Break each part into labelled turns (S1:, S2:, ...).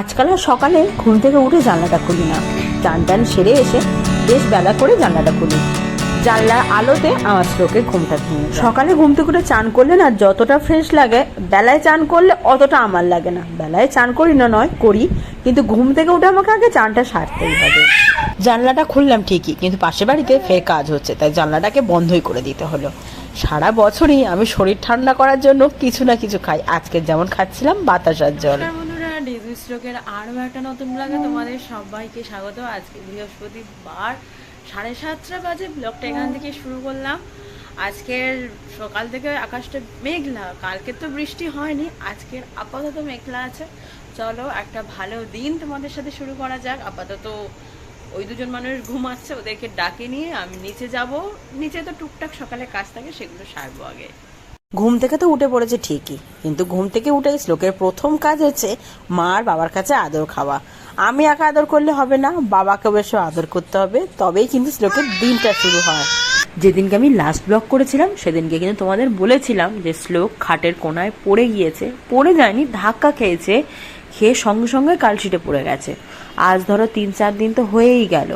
S1: আজকাল আর সকালে ঘুম থেকে উঠে জানলাটা খুলি না। টান টান সেরে এসে বেশ বেলা করে জানলাটা খুলি। জানলার আলোতে আমার চোখে ঘুমটা ভেঙে সকালে ঘুম থেকে উঠে চান করলে না যতটা ফ্রেশ লাগে, বেলায় চান করলে অতটা আমার লাগে না। বেলায় চান করি না, নয়, করি। কিন্তু ঘুম থেকে উঠে আমাকে আগে চানটা সারতেই হবে। জানলাটা খুললাম ঠিকই, কিন্তু পাশের বাড়িতে ফের কাজ হচ্ছে, তাই জানলাটাকে বন্ধই করে দিতে হলো। সারা বছরই আমি শরীর ঠান্ডা করার জন্য কিছু না কিছু খাই। আজকে যেমন খাচ্ছিলাম বাতাসার জল।
S2: স্ট্রোকের আরও একটা নতুন ব্লগে তোমাদের সবাইকে স্বাগত। আজকে বৃহস্পতিবার সাড়ে সাতটা বাজে ব্লগটা এখান থেকে শুরু করলাম। আজকের সকাল থেকে আকাশটা মেঘলা কালকে তো বৃষ্টি হয়নি আজকের আপাতত মেঘলা আছে। চলো একটা ভালো দিন তোমাদের সাথে শুরু করা যাক। আপাতত ওই দুজন মানুষ ঘুমাচ্ছে ওদেরকে ডাকে নিয়ে আমি নিচে যাব। নিচে তো টুকটাক সকালে কাজ থাকে সেগুলো সারবো আগে।
S1: ঘুম থেকে তো উঠে পড়েছে ঠিকই, কিন্তু ঘুম থেকে উঠে শ্লোকের প্রথম কাজ হচ্ছে মা আর বাবার কাছে আদর খাওয়া। আমি একা আদর করলে হবে না বাবাকে অবশ্য আদর করতে হবে, তবেই কিন্তু শ্লোকের দিনটা শুরু হয়। যেদিনকে আমি লাস্ট ব্লগ করেছিলাম, সেদিনকে কিন্তু তোমাদের বলেছিলাম যে শ্লোক খাটের কোনায় পড়ে গিয়েছে, পড়ে যায়নি, ধাক্কা খেয়েছে, খেয়ে সঙ্গে সঙ্গে কালশিটে পড়ে গেছে। আজ ধরো তিন চার দিন তো হয়েই গেল।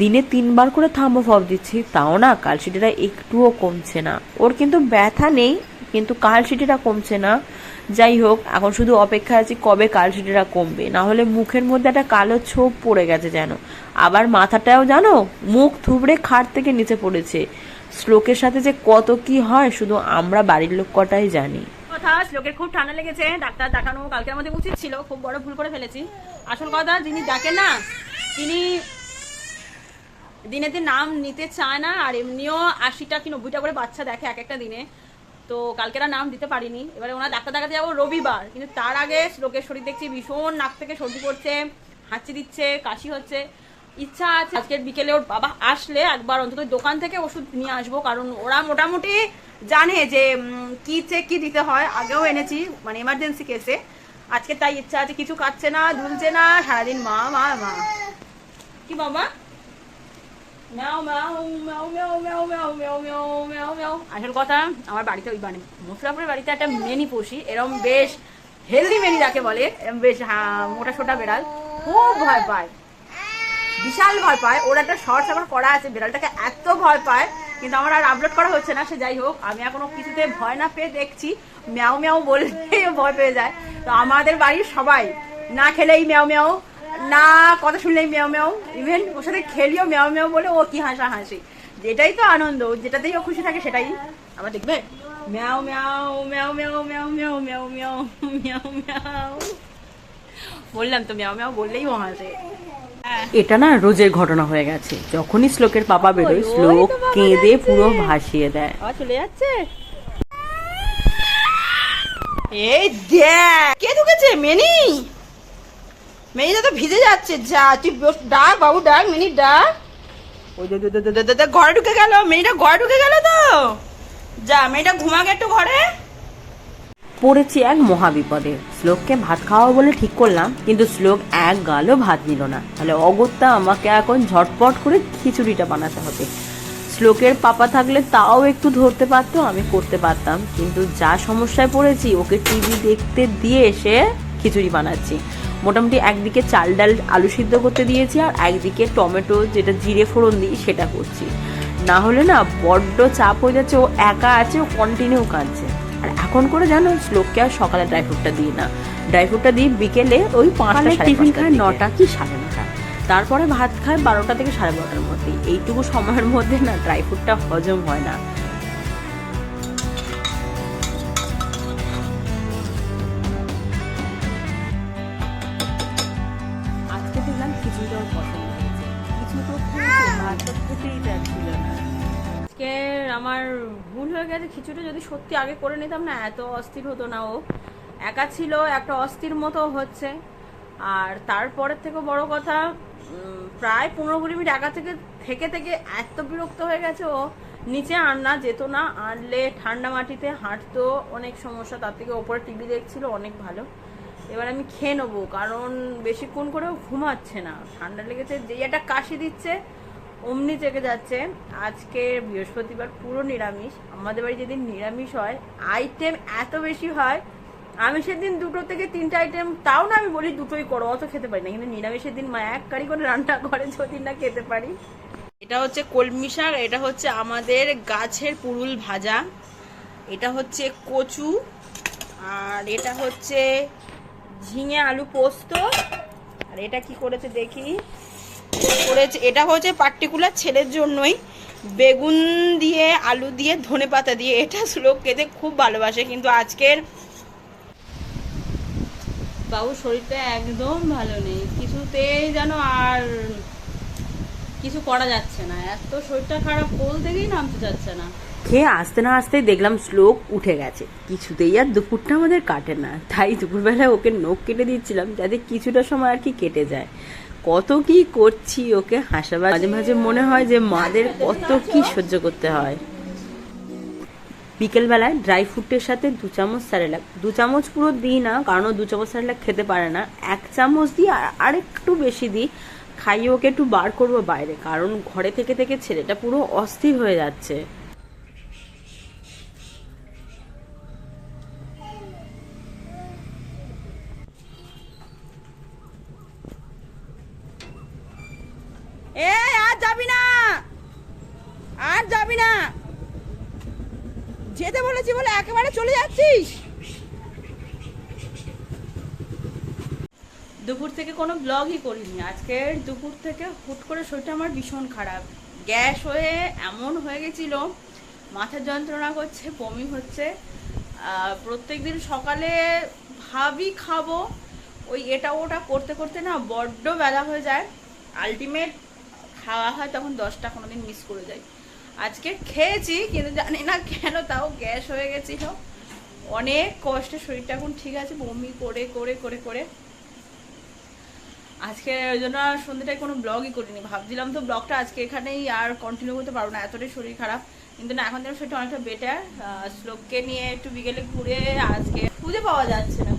S1: দিনে তিনবার করে থার্মোফব দিচ্ছি, তাও না কালশিটিটা একটুও কমছে না। ওর কিন্তু ব্যথা নেই, কিন্তু কালশিটিটা কমছে না। যাই হোক, এখন শুধু অপেক্ষা আছি কবে কালশিটিটা কমবে। না হলে মুখের মধ্যে একটা কালো ছোপ পড়ে গেছে যেন। আবার মাথাটাও জানো, মুখ থুবড়ে খাট থেকে নিচে পড়েছে। শ্লোকের সাথে যে কত কি হয়, শুধু আমরা বাড়ির লোক কটাই জানি।
S2: কথা, শ্লোকের খুব ঠান্ডা লেগেছে, ডাক্তার দেখানো, কালকের আমাদের উচিত ছিল, খুব বড় ভুল করে ফেলেছি। আসল কথা, যিনি ডাকেন না, তিনি দিনে দিন নাম নিতে চায় না, আর এমনিও আশিটা কি নব্বইটা করে বাচ্চা দেখে এক একটা দিনে। তো কালকেরা নাম দিতে পারিনি। এবারে ওনার ডাক্তার দেখাতে যাব রবিবার। কিন্তু তার আগে লোকের শরীর দেখছি, ভীষণ নাক থেকে সর্দি পড়ছে, হাঁচি দিচ্ছে, কাশি হচ্ছে। ইচ্ছা আছে আজকের বিকেলে ওর বাবা আসলে একবার অন্তত দোকান থেকে ওষুধ নিয়ে আসব, কারণ ওরা মোটামুটি জানে যে কি চেক কি দিতে হয়। আগেও এনেছি মানে এমার্জেন্সি কেসে আজকে তাই ইচ্ছা আছে, কিছু খাচ্ছে না দুলছে না, সারাদিন মা মা মা। কি বাবা? আসল কথা, আমার বাড়িতে ওই মানে মশলাপুরের বাড়িতে একটা মেনি পুষি, এরম বেশ হেলদি মেনি যাকে বলে, এরম বেশ মোটা সোটা বেড়াল, খুব ভয় পায়। বিশাল ভয় পায়। ওর একটা শর্টস আমার করা আছে, বিড়ালটাকে এত ভয় পায়, কিন্তু আমার আর আপলোড করা হচ্ছে না, সে যাই হোক, আমি এখনও কিছুতে ভয় না পেয়ে দেখছি ম্যাও ম্যাও ও ভয় পেয়ে যায়। তো আমাদের বাড়ির সবাই না খেলেই ম্যাও ম্যাও না কথা শুনলেই ম্যাও ম্যাও ইভেন ওর সাথে খেলিও ম্যাও ম্যাও বলে ও কি হাসা হাসি। যেটাই তো আনন্দ যেটাতেই ও খুশি থাকে সেটাই। আবার দেখবে ম্যাও ম্যাও ম্যাও ম্যাও ম্যাও ম্যাও ম্যাও ম্যাও ম্যাও ম্যাও। বললাম তো ম্যাও ম্যাও বললেই ও হাসে।
S1: এটা না রোজের ঘটনা হয়ে গেছে। যখনই শ্লোকের পাপা বেরোয় শ্লোক কেঁদে পুরো ভাসিয়ে দেয়।
S2: চলে যাচ্ছে। এই দেখ কে ঢুকেছে? মেনি? মেনিটা তো ভিজে যাচ্ছে, যা, তুই ডাক বাবু, ডাক মেনি ডাক। ওই ঘরে ঢুকে গেল মেনিটা ঘরে ঢুকে গেল তো? যা মেনিটা ঘুমাকে একটু ঘরে।
S1: পড়েছি এক মহাবিপদে। শ্লোককে ভাত খাওয়া বলে ঠিক করলাম, কিন্তু শ্লোক এক গালও ভাত নিল না। তাহলে অগত্যা আমাকে এখন ঝটপট করে খিচুড়িটা বানাতে হবে। শ্লোকের পাপা থাকলে তাও একটু ধরতে পারতো, আমি করতে পারতাম। কিন্তু যা সমস্যায় পড়েছি, ওকে টিভি দেখতে দিয়ে এসে খিচুড়ি বানাচ্ছি। মোটামুটি একদিকে চাল ডাল আলু সিদ্ধ করতে দিয়েছি আর একদিকে টমেটো যেটা জিরে ফোড়ন দিই সেটা করছি। না হলে না বড্ড চাপ হয়ে যাচ্ছে ও একা আছে ও কন্টিনিউ কাঁদছে। আর এখন করে জানো লোককে আর সকালে ড্রাই ফ্রুটটা দিই না। ড্রাই ফ্রুটটা দিই বিকেলে ওই পাঁচটা টিফিন খায় নটা কি সাড়ে নটা? তারপরে ভাত খায় বারোটা থেকে সাড়ে বারোটার মধ্যে এইটুকু সময়ের মধ্যে না ড্রাই ফ্রুটটা হজম হয় না। পছন্দ হয়েছে। কিছু খেতেই চাচ্ছিল না।
S2: আজকে আমার ভুল হয়ে গেছে খিচুড়ি যদি সত্যি আগে করে নিতাম না এত অস্থির হতো না ও। একা ছিল একটা অস্থির মতো হচ্ছে। আর তারপরের থেকে বড় কথা প্রায় পনেরো কুড়ি মিনিট একা থেকে থেকে থেকে এত বিরক্ত হয়ে গেছে ও। নিচে আননা যেত না আনলে ঠান্ডা মাটিতে হাঁটতো অনেক সমস্যা তার থেকে ওপরে টিভি দেখছিল অনেক ভালো। এবার আমি খেয়ে নেব, কারণ বেশিক্ষণ করেও ঘুমাচ্ছে না। ঠান্ডা লেগেছে, যেই একটা কাশি দিচ্ছে, অমনি চেকে যাচ্ছে। আজকে বৃহস্পতিবার পুরো নিরামিষ, আমাদের বাড়ি যেদিন নিরামিষ হয় আইটেম এত বেশি হয়, আমি সেদিন দুটো থেকে তিনটা আইটেম তাও না আমি বলি দুটোই করো, অত খেতে পারি না। কিন্তু নিরামিষের দিন মা এক কারি করে রান্না করে, যদি না খেতে পারি। এটা হচ্ছে কলমি শাক, এটা হচ্ছে আমাদের গাছের পুরুল ভাজা। এটা হচ্ছে কচু, আর এটা হচ্ছে ঝিঙে আলু পোস্ত। আর এটা কি করেছে দেখি? করেছে এটা হচ্ছে পার্টিকুলার ছেলের জন্যই। বেগুন দিয়ে আলু দিয়ে ধনে পাতা দিয়ে। এটা শ্লোক খেতে খুব ভালোবাসে কিন্তু আজকের বাবু শরীরটা একদম ভালো নেই। কিছুতেই যেন আর কিছু করা যাচ্ছে না। এত শরীরটা খারাপ কোল থেকেই নামতে যাচ্ছে না।
S1: খেয়ে আসতে না আসতেই দেখলাম শ্লোক উঠে গেছে। কিছুতেই আর দুপুরটা আমাদের কাটে না। তাই দুপুরবেলায় ওকে নখ কেটে দিচ্ছিলাম যাতে কিছুটা সময় আর কি কেটে যায়। কত কি করছি ওকে হাসাবার মাঝে মাঝে মনে হয় যে মাদের কত কি সহ্য করতে হয়। বিকেলবেলায় ড্রাই ফ্রুটের সাথে দু চামচ স্যারেলাক। দু চামচ পুরো দিই না, কারণ ও দু চামচ স্যারেলাক খেতে পারে না। এক চামচ দিই আর আরেকটু বেশি দিই, খাইয়ে ওকে একটু বার করব বাইরে। কারণ ঘরে থেকে থেকে ছেলেটা পুরো অস্থির হয়ে যাচ্ছে।
S2: এ, আর যাবি না। আর যাবি না। যেতে বলেছি বলে একেবারে চলে যাচ্ছিস। দুপুর থেকে কোনো ব্লগই করিনি। আজকের দুপুর থেকে হুট করে শরীরটা আমার ভীষণ খারাপ। গ্যাস হয়ে এমন হয়ে গেছিল, মাথার যন্ত্রণা করছে বমি হচ্ছে। প্রত্যেক দিন সকালে ভাবি খাব। ওই এটা ওটা করতে করতে না বড্ড বেলা হয়ে যায়। আলটিমেট খাওয়া হয়, তখন দশটা কোনো দিন মিস করে যাই। আজকে খেয়েছি, কিন্তু জানি না কেন, তাও গ্যাস হয়ে গেছিল। অনেক কষ্টে শরীরটা এখন ঠিক আছে, বমি করে করে করে করে। আজকে ওই জন্য সন্ধ্যেটায় কোনো ব্লগই করিনি। ভাবছিলাম তো ব্লগটা আজকে এখানেই আর কন্টিনিউ করতে পারব না, এতটাই শরীর খারাপ। কিন্তু না, এখন যেন শরীরটা অনেকটা বেটার শ্লোককে নিয়ে একটু বিকেলে ঘুরে আজকে খুঁজে পাওয়া যাচ্ছে না।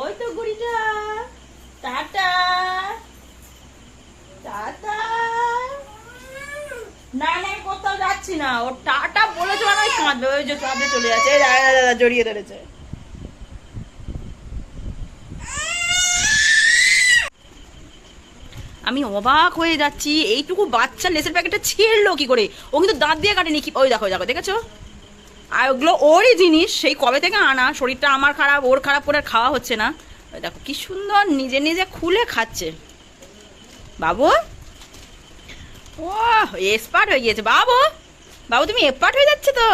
S2: ওই তো গুড়িটা টাটা টাটা না না আমি কোথাও যাচ্ছি না, ও টাটা বলেছে মানে কাঁদবে, ওই যে কাঁদে চলে যাচ্ছে। দাদা দাদা জড়িয়ে ধরেছে। আমি অবাক হয়ে যাচ্ছি, এইটুকু বাচ্চা লেসের প্যাকেটটা ছিঁড়লো কি করে? ও কিন্তু দাঁত দিয়ে কাটেনি, কি ওই দেখো দেখো, দেখেছ? আর ওগুলো ওরই জিনিস, সেই কবে থেকে আনা, শরীরটা আমার খারাপ, ওর খারাপ করে খাওয়া হচ্ছে না। দেখো, কি সুন্দর নিজে নিজে খুলে খাচ্ছে। বাবু? ও এক্সপার্ট হয়ে গিয়েছে। বাবু? বাবু, তুমি এক্সপার্ট হয়ে যাচ্ছে তো।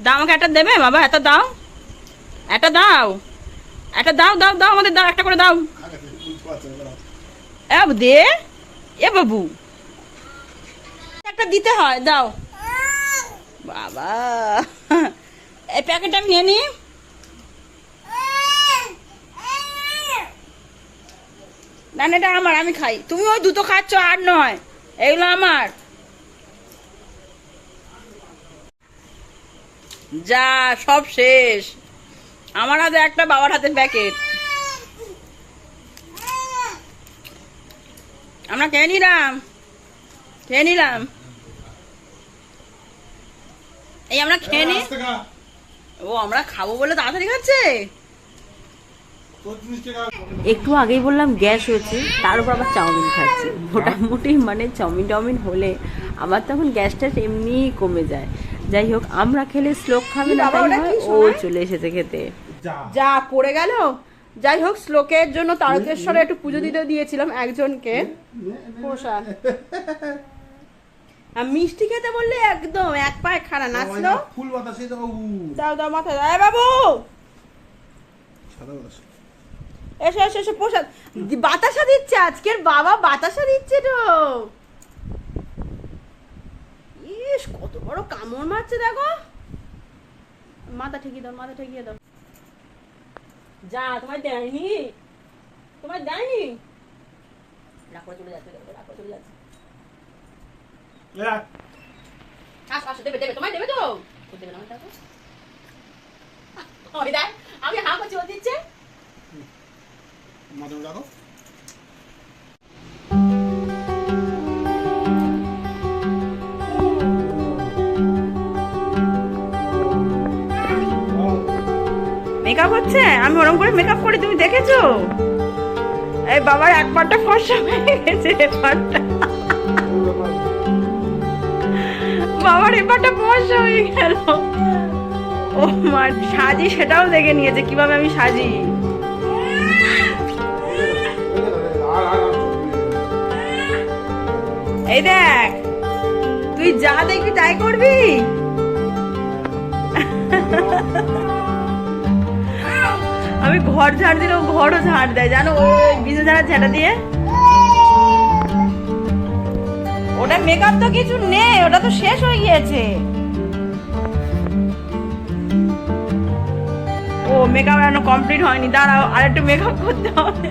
S2: দাও আমাকে একটা দেবে, বাবা একটা দাও। একটা দাও। একটা দাও দাও দাও আমাদের, দাও, একটা করে দাও। দে। এ বাবু। একটা দিতে হয়, দাও। বাবা। এই প্যাকেটটা আমি নিয়ে নিই। না না, এটা আমার, আমি খাই। তুমি ওই দুটো খাচ্ছ, আর নয়। এগুলো আমার। যা সব শেষ। আমার হাতে একটা বাবার হাতে প্যাকেট। আমরা খেয়ে নিলাম। খেয়ে নিলাম। এই আমরা খেয়ে নি ও আমরা খাব বলে তাড়াতাড়ি খাচ্ছে?
S1: একটু আগেই বললাম গ্যাস হয়েছে তার উপর আবার চাউমিন খাচ্ছি। মোটামুটি মানে চাউমিন টাউমিন হলে আমার তখন গ্যাসটা এমনিই কমে যায়। যাই হোক আমরা খেলে শ্লোক খাবে না তাই হয়, ও চলে এসেছে খেতে।
S2: যা। পড়ে গেল? যাই হোক শ্লোকের জন্য তারকেশ্বরে একটু পুজো দিতে দিয়েছিলাম একজনকে। আর মিষ্টি খেতে বললে একদম এক পায়ে খাড়া নাচলো
S3: ফুল বাতাসে
S2: দাও দাও মাথায় দাও। এ বাবু! এসো এসো এসো প্রসাদ বাতাসা দিচ্ছে আজকের বাবা বাতাসা দিচ্ছে তো। ইস কত বড় কামড় মারছে দেখো। মাথা ঠেকিয়ে দাও মাথা ঠেকিয়ে দাও। যা তোমার দেয়নি? তোমার দেয়নি? রাখো চলে যাচ্ছে রাখো চলে যাচ্ছে।
S3: রাখ।
S2: আসো দেবে দেবে তোমায় দেবে তো। দেবে না দেখো আমি হা করছি ও দিচ্ছে।
S3: মাথায় রাখো
S2: মেকআপ হচ্ছে? আমি ওরকম করে মেকআপ করি, তুমি দেখেছ? এই বাবার এক একবারটা ফর্সা হয়ে গেছে বাবার এবারটা ফর্সা হয়ে গেল। ও মা, সাজি সেটাও দেখে নিয়েছে, কীভাবে আমি সাজি? এই দেখ, তুই যা দেখবি তাই করবি। আমি ঘর ঝাড় দিলে ও ঘরও ঝাড় দেয়, জানো? বিজু ঝাড়া ঝাড়া দিয়ে। ওটা মেকআপ তো কিছু নেই, ওটা তো শেষ হয়ে গিয়েছে। ও মেকআপ এখনও কমপ্লিট হয়নি, দাঁড়াও আর একটু মেকআপ করতে হবে।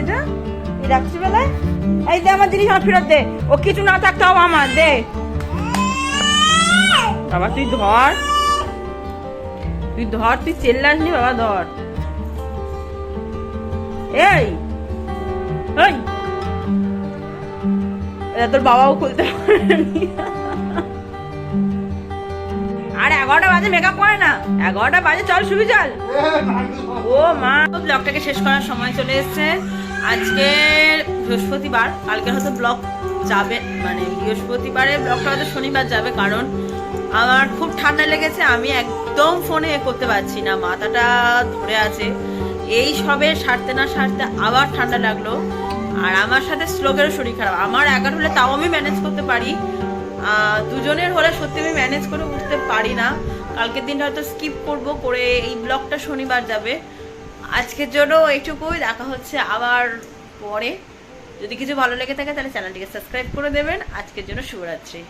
S2: এটা এই রাত্রিবেলায়? এই দে আমার জিনিস আমার ফেরত দে। ও কিছু না থাকতে হবে আমার দে। বাবা তুই ধর। তুই ধর তুই চেল্লাস নি বাবা ধর। এই এই। তোর বাবাও খুলতে পারেনি। আর এগারোটা বাজে মেকআপ করে না। এগারোটা বাজে চল শুবি চল। ও মা ব্লগটাকে শেষ করার সময় চলে এসেছে। আজকে বৃহস্পতিবার কালকে হয়তো ব্লগ যাবে মানে বৃহস্পতিবারে ব্লগটা হয়তো শনিবার যাবে, কারণ আমার খুব ঠান্ডা লেগেছে, আমি একদম ফোনে করতে পারছি না, মাথাটা ধরে আছে। এই সবে সারতে না সারতে আবার ঠান্ডা লাগল, আর আমার সাথে শ্লোকেরও শরীর খারাপ। আমার একার হলে তাও আমি ম্যানেজ করতে পারি দুজনের হলে সত্যি আমি ম্যানেজ করে উঠতে পারি না। কালকের দিনটা হয়তো স্কিপ করব করে এই ব্লগটা শনিবার যাবে। আজকের জন্য এইটুকুই। দেখা হচ্ছে আবার পরে। যদি কিছু ভালো লেগে থাকে, তাহলে চ্যানেলটিকে সাবস্ক্রাইব করে দেবেন। আজকের জন্য শুভরাত্রি।